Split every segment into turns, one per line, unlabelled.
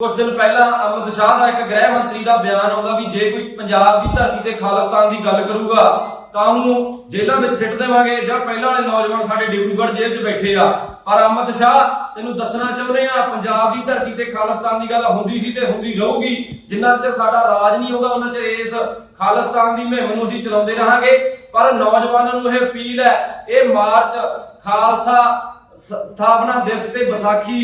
ਕੁਝ ਦਿਨ ਪਹਿਲਾਂ ਅਮਿਤ ਸ਼ਾਹ ਦਾ ਇੱਕ ਗ੍ਰਹਿ ਮੰਤਰੀ ਦਾ ਬਿਆਨ ਆਉਂਦਾ ਵੀ ਜੇ ਕੋਈ ਪੰਜਾਬ ਦੀ ਧਰਤੀ ਤੇ ਖਾਲਿਸਤਾਨ ਦੀ ਗੱਲ ਕਰੂਗਾ, ਤਾਂ ਉਹਨੂੰ ਜੇਲ੍ਹਾਂ ਵਿੱਚ ਸਿੱਟ ਦੇਵਾਂਗੇ ਜਾਂ ਪਹਿਲਾਂ ਵਾਲੇ ਨੌਜਵਾਨ ਸਾਡੇ ਡਿਬਰੂਗੜ੍ਹ ਜੇਲ੍ਹ 'ਚ ਬੈਠੇ ਆ। ਪਰ ਅਮਿਤ ਸ਼ਾਹ, ਤੈਨੂੰ ਦੱਸਣਾ ਚਾਹੁੰਦੇ ਆ, ਪੰਜਾਬ ਦੀ ਧਰਤੀ ਤੇ ਖਾਲਿਸਤਾਨ ਦੀ ਗੱਲ ਹੁੰਦੀ ਸੀ ਤੇ ਹੁੰਦੀ ਰਹੂਗੀ। ਜਿੰਨਾ ਚਿਰ ਸਾਡਾ ਰਾਜ ਨਹੀਂ ਹੋਗਾ ਉਹਨਾਂ ਚਿਰ ਇਸ ਖਾਲਿਸਤਾਨ ਦੀ ਮੁਹਿੰਮ ਨੂੰ ਅਸੀਂ ਚਲਾਉਂਦੇ ਰਹਾਂਗੇ। ਪਰ ਨੌਜਵਾਨਾਂ ਨੂੰ ਇਹ ਅਪੀਲ ਹੈ, ਇਹ ਮਾਰਚ ਖਾਲਸਾ ਸਥਾਪਨਾ ਦਿਵਸ ਤੇ ਵਿਸਾਖੀ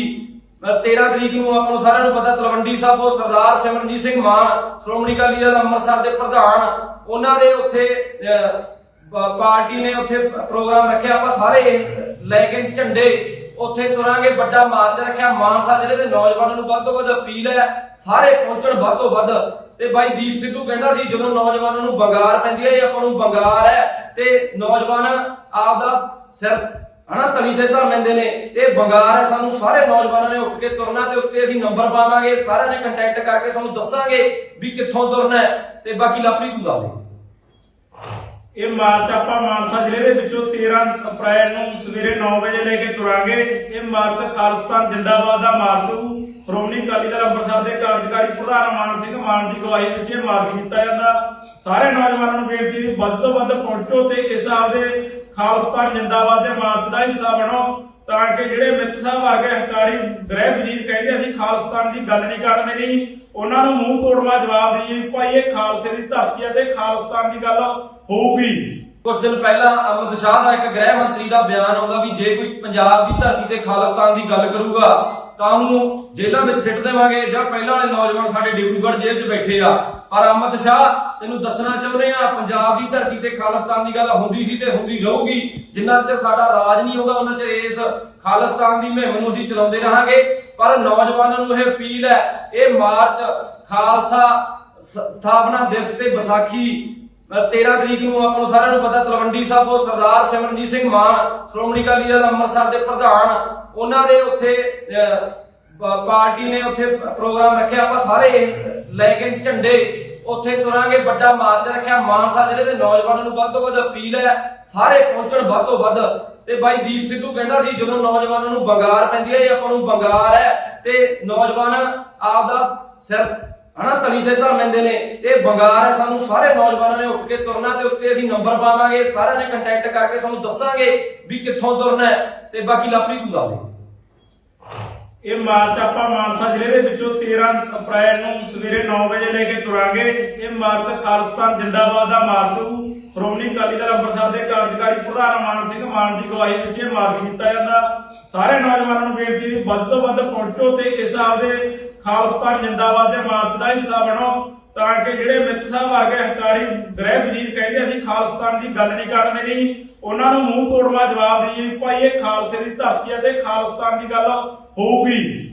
13 ਤਰੀਕ ਨੂੰ ਆਪਾਂ ਨੂੰ ਸਾਰਿਆਂ ਨੂੰ ਪਤਾ, ਤਲਵੰਡੀ ਸਾਬੋ ਸਰਦਾਰ ਸਿਮਰਨਜੀਤ ਸਿੰਘ ਮਾਨ ਸ਼੍ਰੋਮਣੀ ਅਕਾਲੀ ਦਲ ਅੰਮ੍ਰਿਤਸਰ ਦੇ ਪ੍ਰਧਾਨ, ਉਹਨਾਂ ਦੇ ਉੱਥੇ ਪਾਰਟੀ ਨੇ ਉੱਥੇ ਪ੍ਰੋਗਰਾਮ ਰੱਖਿਆ, ਆਪਾਂ ਸਾਰੇ ਲੈ ਕੇ ਝੰਡੇ ਉੱਥੇ ਤੁਰਾਂਗੇ, ਵੱਡਾ ਮਾਰਚ ਰੱਖਿਆ, ਮਾਨਸਾ ਜ਼ਿਲ੍ਹੇ ਦੇ ਨੌਜਵਾਨਾਂ ਨੂੰ ਵੱਧ ਤੋਂ ਵੱਧ ਅਪੀਲ ਹੈ, ਸਾਰੇ ਪਹੁੰਚਣ ਵੱਧ ਤੋਂ ਵੱਧ। ਤੇ ਬਾਈ ਦੀਪ ਸਿੱਧੂ ਕਹਿੰਦਾ ਸੀ, ਜਦੋਂ ਨੌਜਵਾਨਾਂ ਨੂੰ ਬੰਗਾਰ ਪੈਂਦੀ ਹੈ, ਇਹ ਆਪਾਂ ਨੂੰ ਬੰਗਾਰ ਹੈ, ਤੇ ਨੌਜਵਾਨ ਆਪਦਾ ਸਿਰ ਹਨਾ, ਤਲੀ ਤੇ ਧਰ ਲੈਂਦੇ ਨੇ। ਇਹ ਬੰਗਾਰ ਹੈ, ਸਾਨੂੰ ਸਾਰੇ ਨੌਜਵਾਨਾਂ ਨੇ ਉੱਠ ਕੇ ਤੁਰਨਾ ਤੇ ਉੱਤੇ ਅਸੀਂ ਨੰਬਰ ਪਾਵਾਂਗੇ। ਸਾਰਿਆਂ ਨੇ ਕੰਟੈਕਟ ਕਰਕੇ ਸਾਨੂੰ ਦੱਸਾਂਗੇ ਵੀ ਕਿੱਥੋਂ ਤੁਰਨਾ ਹੈ ਤੇ ਬਾਕੀ ਲਾਪਰੀ ਤੂੰ ਦੱਸ ਦੇ।
ਇਹ ਮਾਰਚ ਆਪਾਂ ਮਾਨਸਾ ਜ਼ਿਲ੍ਹੇ ਦੇ ਵਿੱਚੋਂ 13 ਅਪ੍ਰੈਲ ਨੂੰ ਸਵੇਰੇ 9 ਵਜੇ ਲੈ ਕੇ ਤੁਰਾਂਗੇ। ਇਹ ਮਾਰਚ ਖਾਲਿਸਤਾਨ ਜਿੰਦਾਬਾਦ ਦਾ ਮਾਰਚ ਹੋਊ ਸ਼੍ਰੋਮਣੀ ਅਕਾਲੀ ਦਲ ਅੰਮ੍ਰਿਤਸਰ ਦੇ ਕਾਰਜਕਾਰੀ ਪ੍ਰਧਾਨ ਮਾਨ ਸਿੰਘ ਮਾਨ ਦੀ ਗਵਾਹੀ ਵਿੱਚ ਇਹ ਮਾਰਚ ਕੀਤਾ ਜਾਂਦਾ। ਸਾਰੇ ਨੌਜਵਾਨਾਂ ਨੂੰ ਬੇਨਤੀ ਵੀ ਵੱਧ ਤੋਂ ਵੱਧ ਪਹੁੰਚੋ ਤੇ ਇਸ ਆਪਦੇ ਖਾਲਿਸਤਾਨ ਜਿੰਦਾਬਾਦ ਦੇ ਮਾਰਚ ਦਾ ਹਿੱਸਾ ਬਣੋ, ਤਾਂ ਕਿ ਜਿਹੜੇ ਮਿੱਤ ਸਾਹਿਬ ਵਰਗੇ ਹੰਕਾਰੀ ਗ੍ਰਹਿ ਵਜ਼ੀਰ ਕਹਿੰਦੇ ਅਸੀਂ ਖਾਲਸਤਾਨ ਦੀ ਗੱਲ ਨਹੀਂ ਕਰਨ ਦੇਣੀ ਉਹਨਾਂ ਨੂੰ ਮੂੰਹ ਤੋੜਵਾ ਜਵਾਬ ਦਈਏ ਭਾਈ ਇਹ ਖਾਲਸੇ ਦੀ ਧਰਤੀ ਹੈ ਤੇ ਖਾਲਿਸਤਾਨ ਦੀ ਗੱਲ ਹੋਊਗੀ।
ਕੁਝ ਦਿਨ ਪਹਿਲਾਂ ਅਮਿਤ ਸ਼ਾਹ ਦਾ ਇੱਕ ਗ੍ਰਹਿ ਮੰਤਰੀ ਦਾ ਬਿਆਨ ਆਉਂਦਾ ਵੀ ਜੇ ਕੋਈ ਪੰਜਾਬ ਦੀ ਧਰਤੀ ਤੇ ਖਾਲਿਸਤਾਨ ਦੀ ਗੱਲ ਕਰੂਗਾ, ਤਾਂ ਉਹਨੂੰ ਜੇਲ੍ਹਾਂ ਵਿੱਚ ਸਿੱਟ ਦੇਵਾਂਗੇ ਜਾਂ ਪਹਿਲਾਂ ਵਾਲੇ ਨੌਜਵਾਨ ਸਾਡੇ ਡਿਬਰੂਗੜ੍ਹ ਜੇਲ੍ਹ 'ਚ ਬੈਠੇ ਆ। ਪਰ ਅਮਿਤ ਸ਼ਾਹ, ਤੈਨੂੰ ਦੱਸਣਾ ਚਾਹੁੰਦੇ ਆ, ਪੰਜਾਬ ਦੀ ਧਰਤੀ ਤੇ ਖਾਲਿਸਤਾਨ ਦੀ ਗੱਲ ਹੁੰਦੀ ਸੀ ਤੇ ਹੁੰਦੀ ਰਹੂਗੀ। ਜਿੰਨਾ ਚਿਰ ਸਾਡਾ ਰਾਜ ਨਹੀਂ ਹੋਗਾ ਉਹਨਾਂ ਚਿਰ ਇਸ ਖਾਲਿਸਤਾਨ ਦੀ ਮੁਹਿੰਮ ਨੂੰ ਅਸੀਂ ਚਲਾਉਂਦੇ ਰਹਾਂਗੇ। ਪਰ ਨੌਜਵਾਨਾਂ ਨੂੰ ਇਹ ਅਪੀਲ ਹੈ, ਇਹ ਮਾਰਚ ਖਾਲਸਾ ਸਥਾਪਨਾ ਦਿਵਸ ਤੇ ਵਿਸਾਖੀ 13 ਤਰੀਕ ਨੂੰ ਆਪਾਂ ਨੂੰ ਸਾਰਿਆਂ ਨੂੰ ਪਤਾ, ਤਲਵੰਡੀ ਸਾਬੋ ਸਰਦਾਰ ਸਿਮਰਨਜੀਤ ਸਿੰਘ ਮਾਨ, ਸ਼੍ਰੋਮਣੀ ਅਕਾਲੀ ਦਲ ਅੰਮ੍ਰਿਤਸਰ ਦੇ ਪ੍ਰਧਾਨ, ਉਹਨਾਂ ਦੇ ਉੱਥੇ ਪਾਰਟੀ ਨੇ ਉੱਥੇ ਪ੍ਰੋਗਰਾਮ ਰੱਖਿਆ, ਆਪਾਂ ਸਾਰੇ ਲੈ ਕੇ ਝੰਡੇ ਉੱਥੇ ਤੁਰਾਂਗੇ, ਵੱਡਾ ਮਾਰਚ ਰੱਖਿਆ, ਮਾਨਸਾ ਜ਼ਿਲ੍ਹੇ ਦੇ ਨੌਜਵਾਨਾਂ ਨੂੰ ਵੱਧ ਤੋਂ ਵੱਧ ਅਪੀਲ ਹੈ, ਸਾਰੇ ਪਹੁੰਚਣ ਵੱਧ ਤੋਂ ਵੱਧ। ਤੇ ਬਾਈ ਦੀਪ ਸਿੱਧੂ ਕਹਿੰਦਾ ਸੀ, ਜਦੋਂ ਨੌਜਵਾਨਾਂ ਨੂੰ ਬੰਗਾਰ ਪੈਂਦੀ ਹੈ, ਇਹ ਆਪਾਂ ਨੂੰ ਬੰਗਾਰ ਹੈ, ਤੇ ਨੌਜਵਾਨ ਆਪ ਦਾ ਸਿਰ ਹਨਾ, ਤਲੀ ਤੇ ਧਰ ਲੈਂਦੇ ਨੇ। ਇਹ ਬੰਗਾਰ ਹੈ, ਸਾਨੂੰ ਸਾਰੇ ਨੌਜਵਾਨਾਂ ਨੇ ਉੱਠ ਕੇ ਤੁਰਨਾ ਤੇ ਉੱਤੇ ਅਸੀਂ ਨੰਬਰ ਪਾਵਾਂਗੇ, ਸਾਰਿਆਂ ਨੇ ਕੰਟੈਕਟ ਕਰਕੇ ਸਾਨੂੰ ਦੱਸਾਂਗੇ ਵੀ ਕਿੱਥੋਂ ਤੁਰਨਾ ਹੈ ਤੇ ਬਾਕੀ ਲਾਪਰੀ ਤੂੰ ਦੱਸ ਦੇ।
ਇਹ ਮਾਰਚ ਆਪਾਂ ਮਾਨਸਾ ਜ਼ਿਲ੍ਹੇ ਦੇ ਵਿੱਚੋਂ 13 ਅਪ੍ਰੈਲ ਨੂੰ ਸਵੇਰੇ 9 ਵਜੇ ਲੈ ਕੇ ਤੁਰਾਂਗੇ। ਇਹ ਮਾਰਚ ਖਾਲਿਸਤਾਨ ਜਿੰਦਾਬਾਦ ਦਾ ਮਾਰਚ ਸ਼੍ਰੋਮਣੀ ਅਕਾਲੀ ਦਲ ਅੰਮ੍ਰਿਤਸਰ ਦੇ ਕਾਰਜਕਾਰੀ ਪ੍ਰਧਾਨ ਮਾਨ ਸਿੰਘ ਮਾਨ ਦੀ ਗਵਾਹੀ ਵਿੱਚ ਇਹ ਮਾਰਚ ਕੀਤਾ ਜਾਂਦਾ। ਸਾਰੇ ਨੌਜਵਾਨਾਂ ਨੂੰ ਬੇਨਤੀ ਵੀ ਵੱਧ ਤੋਂ ਵੱਧ ਪਹੁੰਚੋ ਤੇ ਇਸ ਆਪਦੇ ਖਾਲਿਸਤਾਨ ਜਿੰਦਾਬਾਦ ਦੇ ਮਾਰਚ ਦਾ ਹਿੱਸਾ ਬਣੋ, ਤਾਂ ਕਿ ਜਿਹੜੇ ਮਿੱਤ ਸਾਹਿਬ ਵਰਗੇ ਹੰਕਾਰੀ ਗ੍ਰਹਿ ਵਜ਼ੀਰ ਕਹਿੰਦੇ ਅਸੀਂ ਖਾਲਸਤਾਨ ਦੀ ਗੱਲ ਨਹੀਂ ਕਰਨ ਦੇਣੀ, ਉਹਨਾਂ ਨੂੰ ਮੂੰਹ ਤੋੜਵਾ ਜਵਾਬ ਦੇਈਏ ਭਾਈ ਇਹ ਖਾਲਸੇ ਦੀ ਧਰਤੀ ਹੈ ਤੇ ਖਾਲਿਸਤਾਨ ਦੀ ਗੱਲ ਹੋਊਗੀ।